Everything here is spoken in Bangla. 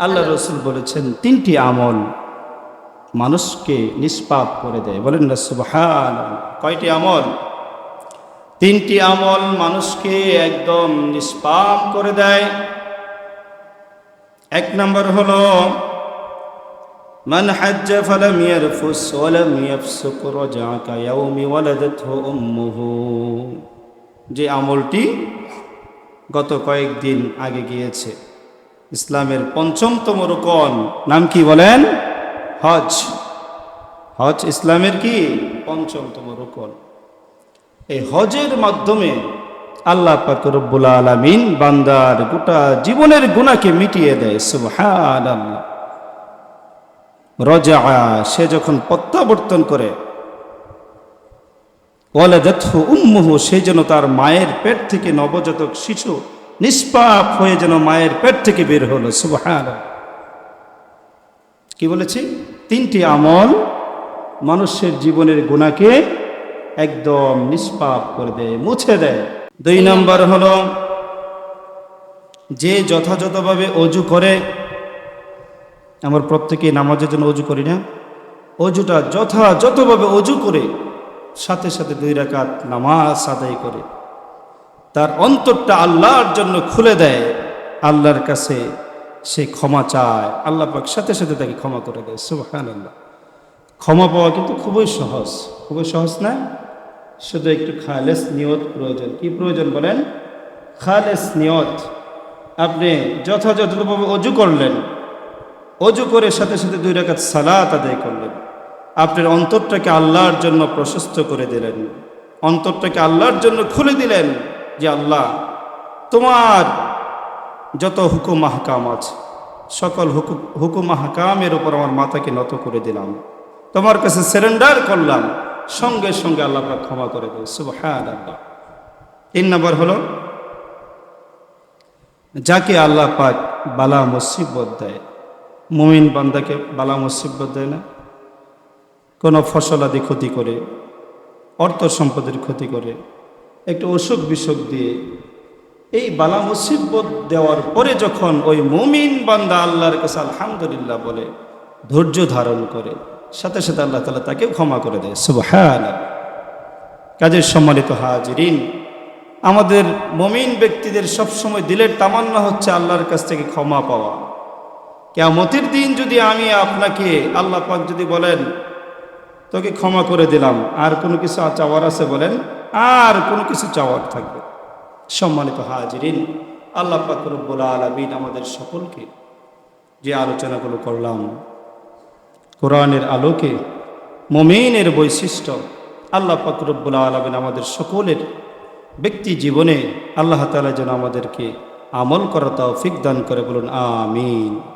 আল্লাহ রসুল বলেছেন তিনটি আমল মানুষকে নিষ্পাপ করে দেয় বলেন না সুবহান কয়টি আমল তিনটি আমল মানুষকে একদম নিষ্পাপ করে দেয় এক নম্বর হলো من حج فلم يرفس ولم يفسق رجع كيوم ولدته أمه যে আমলটি গত কয়েকদিন আগে গিয়েছে ইসলামের পঞ্চমতম রোকন। নাম কি বলেন? হজ। হজ ইসলামের কি? পঞ্চমতম রোকন। এই হজের মাধ্যমে আল্লাহ পাক রব্বুল আলামিন বান্দার গোটা জীবনের গুণাকে মিটিয়ে দেয় সুবহান আল্লাহ রজা, সে যখন প্রত্যাবর্তন করে, ওয়ালাদাতহু উম্মুহু, সে যেন তার মায়ের পেট থেকে নবজাতক শিশু নিষ্পাপ হয়ে যেন মায়ের পেট থেকে বের হলো সুবহান কি বলেছি? তিনটি আমল মানুষের জীবনের গুণাকে একদম নিষ্পাপ করে দেয়, মুছে দেয়। দুই নম্বর হলো, যে যথাযথভাবে অজু করে, আমার প্রত্যেকে নামাজের জন্য অজু করি না, অজুটা যথাযথভাবে অজু করে, সাথে সাথে দুই রাকাত নামাজ আদায় করে। তার অন্তরটা আল্লাহর জন্য খুলে দেয়, আল্লাহর কাছে সে ক্ষমা চায়। আল্লাহ পাক সাথে সাথে তাকে ক্ষমা করে দেয় সুবহান আল্লাহ ক্ষমা পাওয়া কিন্তু খুবই সহজ। খুবই সহজ না? শুধু একটু খালেস নিয়ত প্রয়োজন। কি প্রয়োজন বলেন? খালেস নিয়ত। আপনি যথাযথভাবে অজু করলেন। অজু করে সাথে সাথে দুই রাকাত সালাত আদায় করলেন। আপনার অন্তরটাকে আল্লাহর জন্য প্রশস্ত করে দিলেন। অন্তরটাকে আল্লাহর জন্য খুলে দিলেন। যে আল্লাহ, তোমার যত হুকুম মাহকাম আছে, সকল হুকুম হুকুম মাহকামের উপর আমার মাথাকে নত করে দিলাম। তোমার কাছে সারেন্ডার করলাম। সঙ্গে সঙ্গে আল্লাহ ক্ষমা করে দেয় সুবহান আল্লাহ তিন নম্বর হলো, যাকে আল্লাহ পাক বালা মুসিবত দেয়, মুমিন বান্দাকে বালা মুসিবত দেয় না। কোনো ফসলাদি ক্ষতি করে, অর্থ সম্পদের ক্ষতি করে একটু অসুখ বিসুখ দিয়ে এই বালা মুসিবত দেওয়ার পরে যখন ওই মুমিন বান্দা আল্লাহর কাছে আলহামদুলিল্লাহ বলে, ধৈর্য ধারণ করে, সাথে সাথে আল্লাহ তালা তাকে ক্ষমা করে দেয়। সুবহান কাজের সম্মানিত হাজিরিন, আমাদের মমিন ব্যক্তিদের সবসময় দিলের তামান্না হচ্ছে আল্লাহর কাছ থেকে ক্ষমা পাওয়া। কেমতির দিন যদি আমি আপনাকে, আল্লাহ পাক যদি বলেন, তোকে ক্ষমা করে দিলাম, আর কোনো কিছু চাওয়ার আছে বলেন আর কোনো কিছু চাওয়ার থাকবে। সম্মানিত হাজিরিন, আল্লাহ পাক রব্বুল আলমিন আমাদের সকলকে যে আলোচনাগুলো করলাম, কোরআনের আলোকে, মমিনের বৈশিষ্ট্য, আল্লাহ পাক রব্বুল আলমিন আমাদের সকলের ব্যক্তি জীবনে আল্লাহ তালা যেন আমাদেরকে আমল করা তৌফিক দান করে বলুন, আমিন।